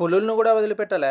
పులులను కూడా వదిలిపెట్టలే.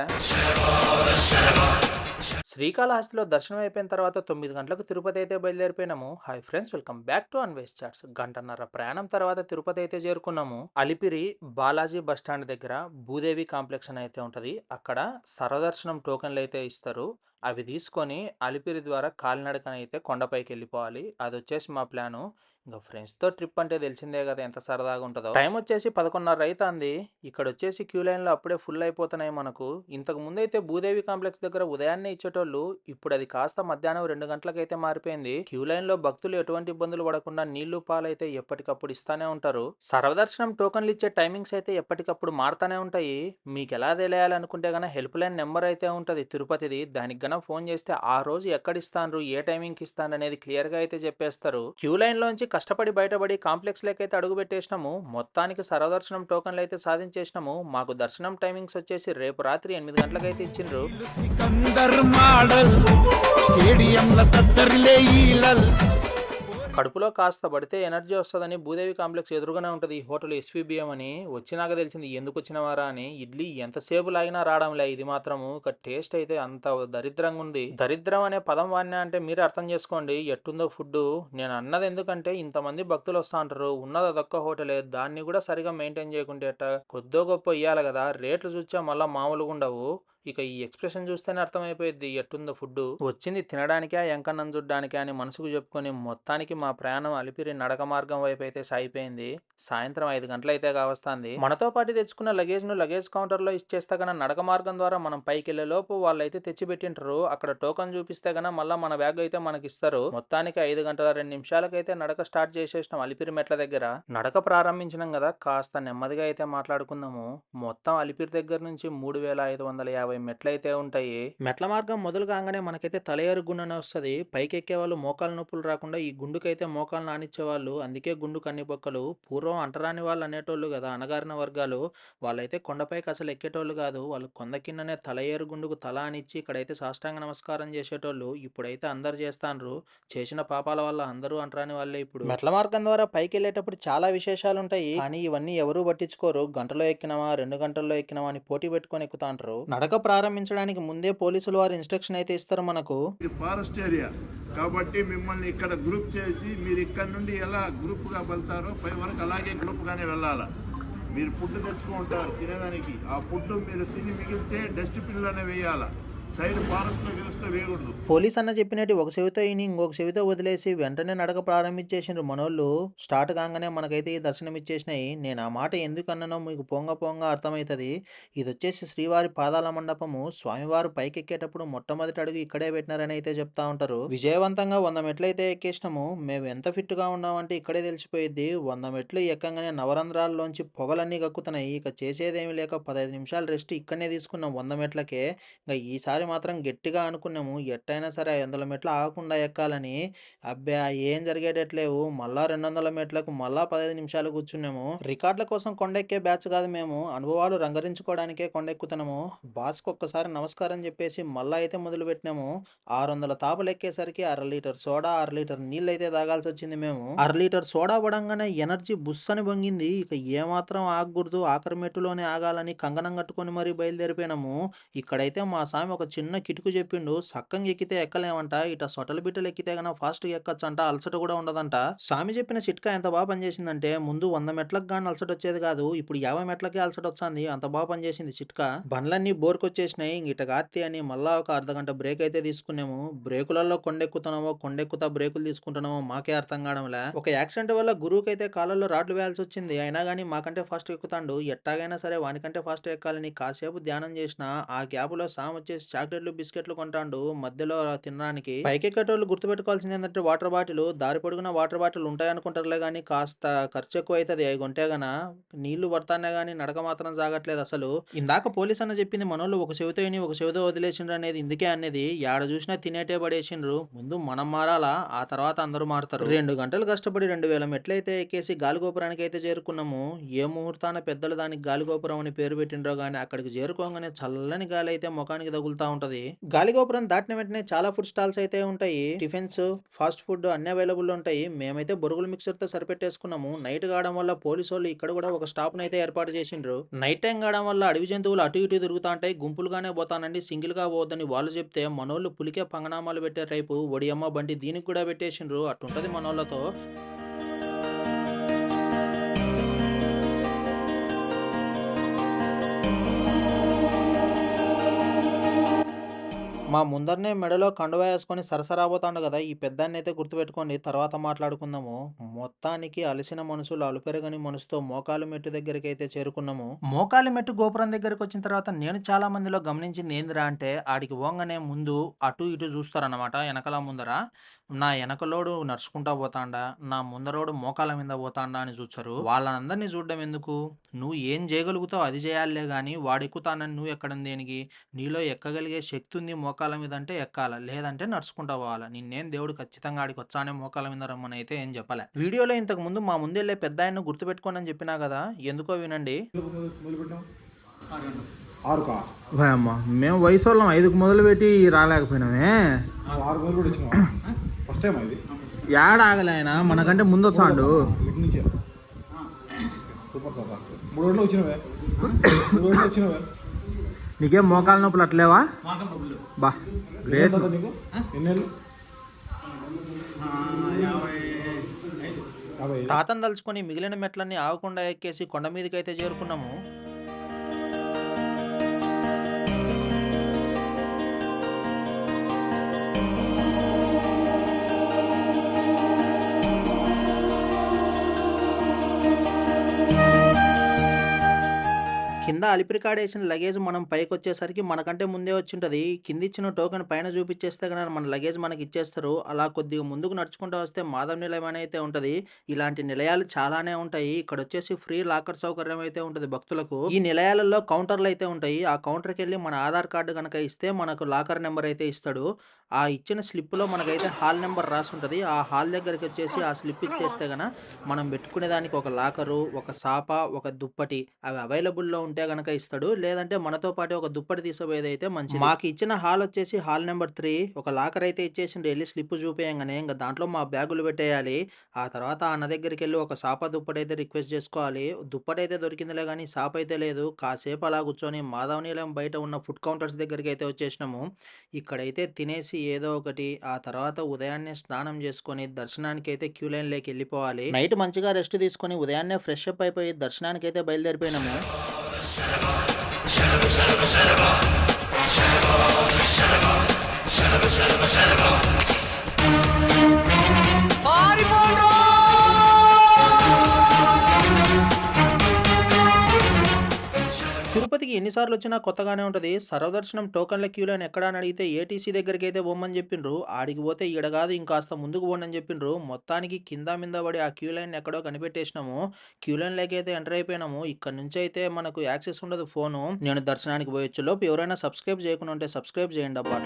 శ్రీకాళహస్తిలో దర్శనం అయిపోయిన తర్వాత తొమ్మిది గంటలకు తిరుపతి అయితే బయలుదేరిపోయినాము. Hi friends welcome back to Anvesh chats గంటన్నర ప్రయాణం తర్వాత తిరుపతి అయితే చేరుకున్నాము. అలిపిరి బాలాజీ బస్ స్టాండ్ దగ్గర భూదేవి కాంప్లెక్స్ అని అయితే ఉంటుంది. అక్కడ సర్వదర్శనం టోకెన్లు అయితే ఇస్తారు. అవి తీసుకొని అలిపిరి ద్వారా కాలినడకన అయితే కొండపైకి వెళ్ళిపోవాలి. అది వచ్చేసి మా ప్లాను. ఇంకా ఫ్రెండ్స్తో ట్రిప్ అంటే తెలిసిందే కదా ఎంత సరదాగా ఉంటుందో టైం వచ్చేసి పదకొండున్నర అవుతుంది ఇక్కడ వచ్చేసి క్యూ లైన్లో అప్పుడే ఫుల్ అయిపోతున్నాయి మనకు. ఇంతకు ముందు అయితే భూదేవి కాంప్లెక్స్ దగ్గర ఉదయాన్నే ఇచ్చేటోళ్ళు ఇప్పుడు అది కాస్త మధ్యాహ్నం రెండు గంటలకైతే మారిపోయింది. క్యూ లైన్లో భక్తులు ఎటువంటి ఇబ్బందులు పడకుండా నీళ్ళు పాలైతే ఎప్పటికప్పుడు ఇస్తానే ఉంటారు. సర్వదర్శనం టోకన్లు ఇచ్చే టైమింగ్స్ అయితే ఎప్పటికప్పుడు మారుతానే ఉంటాయి. మీకు ఎలా తెలియాలనుకుంటే గన హెల్ప్ లైన్ నెంబర్ అయితే ఉంటుంది తిరుపతిది. దానికి గన ఫోన్ చేస్తే ఆ రోజు ఎక్కడ ఇస్తాను ఏ టైమింగ్కి ఇస్తాను అనేది క్లియర్గా అయితే చెప్పేస్తారు. క్యూ లైన్ లోంచి కష్టపడి బయటపడి కాంప్లెక్స్ అయితే మొత్తానికి సర్వదర్శనం టోకన్లు అయితే సాధించేసినాము. మాకు దర్శనం టైమింగ్స్ వచ్చేసి రేపు రాత్రి ఎనిమిది గంటలకైతే ఇచ్చిండ్రు. సికందర్ స్టేడియంల కడుపులో కాస్త పడితే ఎనర్జీ వస్తుందని భూదేవి కాంప్లెక్స్ ఎదురుగానే ఉంటుంది. ఈ హోటల్ ఎస్వీబిఎం అని వచ్చినాక తెలిసింది. ఎందుకు వచ్చినవారా అని. ఇడ్లీ ఎంతసేపు లాగినా రావడంలే. ఇది మాత్రము ఇక టేస్ట్ అయితే అంత దరిద్రంగా ఉంది. దరిద్రం అనే పదం వాడినా అంటే మీరు అర్థం చేసుకోండి. ఎట్టుందో ఫుడ్ నేను అన్నది ఎందుకంటే ఇంతమంది భక్తులు వస్తా అంటారు. ఉన్నది అదొక్క హోటలే. దాన్ని కూడా సరిగా మెయింటైన్ చేయకుంటే ఎట్ట? కొద్దో గొప్ప ఇయ్యాలి కదా. రేట్లు చూచా మళ్ళీ మామూలుగా ఉండవు. ఇక ఈ ఎక్స్ప్రెషన్ చూస్తేనే అర్థమైపోయింది ఎట్టుందో ఫుడ్ వచ్చింది తినడానికే ఎంకన్నం చూడ్డానికే అని మనసుకు చెప్పుకొని మొత్తానికి మా ప్రయాణం అలిపిరి నడక మార్గం వైపు అయితే సాగిపోయింది. సాయంత్రం ఐదు గంటలైతే అయితే కావస్తుంది. మనతో పాటు తెచ్చుకున్న లగేజ్ను లగేజ్ కౌంటర్లో ఇచ్చేస్తే కన్నా నడక మార్గం ద్వారా మనం పైకి లోపు వాళ్ళు అయితే అక్కడ టోకన్ చూపిస్తే కన్నా మళ్ళీ మన బ్యాగ్ అయితే మనకి ఇస్తారు మొత్తానికి ఐదు గంటల రెండు నిమిషాలకైతే నడక స్టార్ట్ చేసేసినాం అలిపిరి మెట్ల దగ్గర. నడక ప్రారంభించినాం కదా కాస్త నెమ్మదిగా అయితే మాట్లాడుకుందాము. మొత్తం అలిపిరి దగ్గర నుంచి మూడు వేల ఐదు వందల యాభై మెట్లు అయితే ఉంటాయి. మెట్ల మార్గం మొదలు కాగానే మనకైతే తలయారు గుండు వస్తుంది. పైకి ఎక్కే వాళ్ళు మోకాలు నొప్పులు రాకుండా ఈ గుండుకైతే మోకాలు నానిచ్చే వాళ్ళు అందుకే గుండు కన్ని బొక్కలు. పూర్వం అంటరాని వాళ్ళు అనేటోళ్ళు కదా అనగారిన వర్గాలు. వాళ్ళైతే కొండపైకి అసలు ఎక్కేటోళ్ళు కాదు. వాళ్ళు కొండ కిందనే తల ఏరు గుండుకు తల అనిచ్చి ఇక్కడైతే సాష్టాంగ నమస్కారం చేసేటోళ్ళు. ఇప్పుడైతే అందరు చేస్తాండ్రు. చేసిన పాపాల వల్ల అందరూ అంటరాని వాళ్ళే ఇప్పుడు. మెట్ల మార్గం ద్వారా పైకి వెళ్ళేటప్పుడు చాలా విశేషాలు ఉంటాయి కానీ ఇవన్నీ ఎవరూ పట్టించుకోరు. గంటలో ఎక్కినామా రెండు గంటల్లో ఎక్కినామా అని పోటీ పెట్టుకొని ఎక్కుతాంటారు నడక ప్రారంభించడానికి ముందే పోలీసులు వారు ఇన్స్ట్రక్షన్ అయితే ఇస్తారు మనకు. ఇది ఫారెస్ట్ ఏరియా కాబట్టి మిమ్మల్ని ఇక్కడ గ్రూప్ చేసి మీరు ఇక్కడ నుండి ఎలా గ్రూప్గా వెళ్తారో పై వరకు అలాగే గ్రూప్గానే వెళ్ళాలి? మీరు ఫుడ్ తెచ్చుకుంటారు తినేదానికి. ఆ ఫుడ్ మీరు తిని మిగిలితే డస్ట్బిన్లోనే వేయాలా? సైడ్ ఫారెస్ట్లో గెలిస్తే వేయకూడదు. పోలీస్ అన్న చెప్పినట్టు ఒక చెవితో ఈయన ఇంకొక చెవితో వదిలేసి వెంటనే నడక ప్రారంభించేసిండ్రు మనోళ్ళు. స్టార్ట్ కాగానే మనకైతే ఈ దర్శనం ఇచ్చేసినాయి నేను ఆ మాట ఎందుకు అన్నానో మీకు పొంగ పొంగ అర్థమవుతుంది ఇది వచ్చేసి శ్రీవారి పాదాల మండపము. స్వామివారు పైకెక్కేటప్పుడు మొట్టమొదటి అడుగు ఇక్కడే పెట్టినారని అయితే చెప్తా ఉంటారు. విజయవంతంగా వంద మెట్లు అయితే ఎక్కేసినాము. మేము ఎంత ఫిట్గా ఉన్నామంటే ఇక్కడే తెలిసిపోయింది వంద మెట్లు ఎక్కంగానే నవరంధ్రాల్లోంచి పొగలన్నీ కక్కుతున్నాయి. ఇక చేసేదేమీ లేక పదహైదు నిమిషాలు రెస్ట్ ఇక్కడనే తీసుకున్నాం వంద మెట్లకే. ఇంకా ఈసారి మాత్రం గట్టిగా అనుకున్నాము. ఎట్టయినా సరే ఐదు వందల మెట్లు ఆగకుండా ఎక్కాలని. అబ్బా! ఏం జరిగేటట్లేవు. మళ్ళా రెండు వందల మెట్లకు మళ్ళా పదహైదు నిమిషాలు కూర్చున్నాము. రికార్డుల కోసం కొండెక్కే బ్యాచ్ కాదు మేము. అనుభవాలు రంగరించుకోవడానికే కొండెక్కుతున్నాము. బాస్కి ఒక్కసారి నమస్కారం చెప్పేసి మళ్ళా అయితే మొదలు పెట్టినాము ఆరు వందల తాపలు ఎక్కేసరికి అర లీటర్ సోడా అర లీటర్ నీళ్ళు అయితే తాగాల్సి వచ్చింది మేము. అర లీటర్ సోడా పడంగానే ఎనర్జీ బుస్ అని పొంగింది. ఇక ఏమాత్రం ఆగకూడదు. ఆఖరి మెట్టులోనే ఆగాలని కంగనం కట్టుకొని మరీ బయలుదేరిపోయినాము. ఇక్కడైతే మా స్వామి ఒక చిన్న కిటుకు చెప్పిండు. సక్కంగా ఎక్కితే ఎక్కలేమంట. ఇట సొటలు బిట్టలు ఎక్కితే గన ఫాస్ట్ ఎక్కచ్చంట అలసట కూడా ఉండదంట. స్వామి చెప్పిన చిట్కా ఎంత బాగా పనిచేసిందంటే ముందు వంద మెట్లకు గాని అలసట వచ్చేది కాదు ఇప్పుడు యాభై మెట్లకే అలసట వచ్చింది. అంత బాగా పనిచేసింది చిట్కా. బండ్లన్నీ బోర్కొచ్చేసినాయి. ఇంక ఇట గాత్తి అని మళ్ళా ఒక అర్ధ గంట బ్రేక్ అయితే తీసుకున్నాము. బ్రేకులలో కొండెక్కుతున్నామో కొండెక్కుతా బ్రేకులు తీసుకుంటున్నామో మాకే అర్థం కావడంలే. ఒక యాక్సిడెంట్ వల్ల గురువుకైతే అయితే కాలంలో రాడ్లు వేయాల్సి వచ్చింది. అయినా కానీ మాకంటే ఫాస్ట్ ఎక్కుతాండు. ఎట్టాగైనా సరే వానికంటే ఫాస్ట్ ఎక్కాలని కాసేపు ధ్యానం చేసిన ఆ గ్యాప్లో సామ్ వచ్చేసి చాక్లెట్లు బిస్కెట్లు కొంటాండు. మధ్యలో తినడానికి. పైకెక్కేటోళ్ళు గుర్తుపెట్టుకోవాల్సింది ఏంటంటే వాటర్ బాటిల్. దారి పొడుగున వాటర్ బాటిల్ ఉంటాయి అనుకుంటారులే కానీ కాస్త ఖర్చు ఎక్కువ అవుతుంది అవి కొంటే గన నీళ్ళు పడతానే కానీ నడక మాత్రం సాగట్లేదు అసలు. ఇందాక పోలీస్ అన్న చెప్పింది మనోళ్ళు ఒక చెవితో విని ఒక చెవితో వదిలేసిండ్రు అనేది ఇందుకే అనేది ఏడ చూసినా తినేటే పడేసిండ్రు. ముందు మనం మారాలా? ఆ తర్వాత అందరూ మారుతారు. రెండు గంటలు కష్టపడి రెండు వేల మెట్లయితే ఎక్కేసి గాలిగోపురానికి అయితే చేరుకున్నాము. ఏ ముహూర్తాన పెద్దలు దానికి గాలిగోపురం అని పేరు పెట్టిండ్రో కానీ అక్కడికి చేరుకోగానే చల్లని గాలి అయితే ముఖానికి తగులుతా ఉంటది. గాలిగోపురం దాటిన వెంటనే పక్కనే చాలా ఫుడ్ స్టాల్స్ అయితే ఉంటాయి. టిఫిన్స్ ఫాస్ట్ ఫుడ్ అన్ని అవైలబుల్ ఉంటాయి. మేమైతే బొరుగుల మిక్సర్తో సరిపెట్టేసుకున్నాము. నైట్ కావడం వల్ల పోలీసు వాళ్ళు ఇక్కడ కూడా ఒక స్టాప్ అయితే ఏర్పాటు చేసిండ్రు. నైట్ టైం కావడం వల్ల అడవి జంతువులు అటు ఇటు తిరుగుతా ఉంటాయి. గుంపులుగానే పోతానండి. సింగిల్గా పోవద్దని వాళ్ళు చెప్తే మనోళ్ళు పులికే పంగనామాలు పెట్టే టైపు ఒడియమ్మ బండి దీనికి కూడా పెట్టేసిండ్రు. అట్టుంటది మనోళ్ళతో. మా ముందరనే మెడలో కండువా వేసుకొని సరసరాబోతాండు కదా ఈ పెద్దాన్ని అయితే గుర్తుపెట్టుకోండి తర్వాత మాట్లాడుకుందాము. మొత్తానికి అలసిన మనుషులు అలుపెరగని మనసుతో మోకాలు మెట్టు దగ్గరికి అయితే చేరుకున్నాము. మోకాలు మెట్టు గోపురం దగ్గరికి వచ్చిన తర్వాత నేను చాలా మందిలో గమనించింది ఏందిరా అంటే ఆడికి పోగానే ముందు అటు ఇటు చూస్తారన్నమాట వెనకల ముందర. నా వెనకలోడు నడుచుకుంటా పోతాండా నా ముందరోడు మోకాల మీద పోతాండా అని చూస్తారు వాళ్ళందరినీ చూడడం ఎందుకు? నువ్వు ఏం చేయగలుగుతావు అది చేయాలే కానీ వాడు ఎక్కుతానని నువ్వు ఎక్కడం దేనికి నీలో ఎక్కగలిగే శక్తి ఉంది మోకాల మీద అంటే ఎక్కాల లేదంటే నడుచుకుంటా పోవాలా. నిన్నేం దేవుడు ఖచ్చితంగా ఆడికి వచ్చానే మోకాల మీద రమ్మని అయితే ఏం చెప్పలే. వీడియోలో ఇంతకు ముందు మా ముందు వెళ్ళే పెద్ద ఆయన గుర్తుపెట్టుకోనని చెప్పినా కదా ఎందుకో వినండి. ఆరుకా? అమ్మా మేము వయసు వాళ్ళం ఐదుకు మొదలు పెట్టి రాలేకపోయినామే. ఆరు మొదలు కూడా వచ్చినావా ఫస్ట్ టైం ఇది? ఏడ ఆగలే ఆయన మనకంటే ముందు వచ్చాడు ఇటు నుంచి. సూపర్ సూపర్ మూడు రోజులు వచ్చినవే? మూడు రోజులు వచ్చినవే? నీకేం మోకాల నొప్పులు అట్లేవా? బా గ్రేట్. తాతను తలుచుకొని మిగిలిన మెట్లన్నీ ఆగకుండా ఎక్కేసి కొండ మీదకి అయితే చేరుకున్నాము. అలిపిరికాడేసిన లగేజ్ మనం పైకి వచ్చేసరికి మనకంటే ముందే వచ్చి ఉంటుంది కింద ఇచ్చిన టోకెన్ పైన చూపించేస్తే కనుక మన లగేజ్ మనకి ఇచ్చేస్తారు అలా కొద్దిగా ముందుకు నడుచుకుంటూ వస్తే మాధవ నిలయం అని అయితే ఉంటుంది. ఇలాంటి నిలయాలు చాలానే ఉంటాయి. ఇక్కడ వచ్చేసి ఫ్రీ లాకర్ సౌకర్యం అయితే ఉంటుంది భక్తులకు. ఈ నిలయాలలో కౌంటర్లు అయితే ఉంటాయి. ఆ కౌంటర్కి వెళ్ళి మన ఆధార్ కార్డు కనుక ఇస్తే మనకు లాకర్ నెంబర్ అయితే ఇస్తాడు. ఆ ఇచ్చిన స్లిప్లో మనకైతే హాల్ నెంబర్ రాసి ఉంటుంది ఆ హాల్ దగ్గరికి వచ్చేసి ఆ స్లిప్ ఇచ్చేస్తే కనుక మనం పెట్టుకునే దానికి ఒక లాకరు ఒక సాప ఒక దుప్పటి అవి అవైలబుల్లో ఉంటే గనక ఇస్తాడు. లేదంటే మనతో పాటు ఒక దుప్పటి తీసుకుపోయేది అయితే మంచిది. మాకు ఇచ్చిన హాల్ వచ్చేసి హాల్ నెంబర్ త్రీ. ఒక లాకర్ అయితే ఇచ్చేసిండు. వెళ్ళి స్లిప్ చూపేయంగానే ఇంకా దాంట్లో మా బ్యాగులు పెట్టేయాలి. ఆ తర్వాత అన్న దగ్గరికి వెళ్ళి ఒక సాప దుప్పటి అయితే రిక్వెస్ట్ చేసుకోవాలి. దుప్పటి అయితే దొరికిందిలే కానీ సాప అయితే లేదు. కాసేపు అలా కూర్చొని మాధవ నీలం బయట ఉన్న ఫుడ్ కౌంటర్స్ దగ్గరికి అయితే వచ్చేసినాము. ఇక్కడైతే తినేసి ఏదో ఒకటి ఆ తర్వాత ఉదయాన్నే స్నానం చేసుకొని దర్శనానికి అయితే క్యూ లైన్ లేకి వెళ్ళిపోవాలి. నైట్ మంచిగా రెస్ట్ తీసుకొని ఉదయాన్నే ఫ్రెష్ అప్ అయిపోయి దర్శనానికి అయితే బయలుదేరిపోయినాము. மாறி போன்றோம் ఎన్నిసార్లు వచ్చినా కొత్తగానే ఉంటుంది. సర్వదర్శనం టోకన్ల క్యూ లైన్ ఎక్కడ అని అడిగితే ఏటీసీ దగ్గరికి అయితే పోమని చెప్పిండ్రు. ఆడికి పోతే ఈడ కాదు ఇంకాస్త ముందుకు పోండి అని చెప్పిండ్రు. మొత్తానికి కింద మీద పడి ఆ క్యూ లైన్ ఎక్కడో కనిపెట్టేసినాము. క్యూ లైన్ అయితే ఎంటర్ అయిపోయినాము. ఇక్కడ నుంచి అయితే మనకు యాక్సెస్ ఉండదు ఫోను. నేను దర్శనానికి పోయొచ్చు లోపు ఎవరైనా సబ్స్క్రైబ్ చేయకుండా ఉంటే సబ్స్క్రైబ్ చేయండి అబ్బా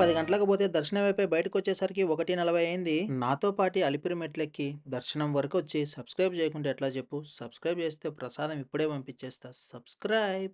పది గంటలకు పోతే దర్శనం అయిపోయి బయటకు వచ్చేసరికి ఒకటి నలభై అయింది. నాతో పాటు అలిపిరి మెట్లెక్కి దర్శనం వరకు వచ్చి సబ్స్క్రైబ్ చేయకుంటే ఎట్లా చెప్పు? సబ్స్క్రైబ్ చేస్తే ప్రసాదం ఇప్పుడే పంపించేస్తా. సబ్స్క్రైబ్!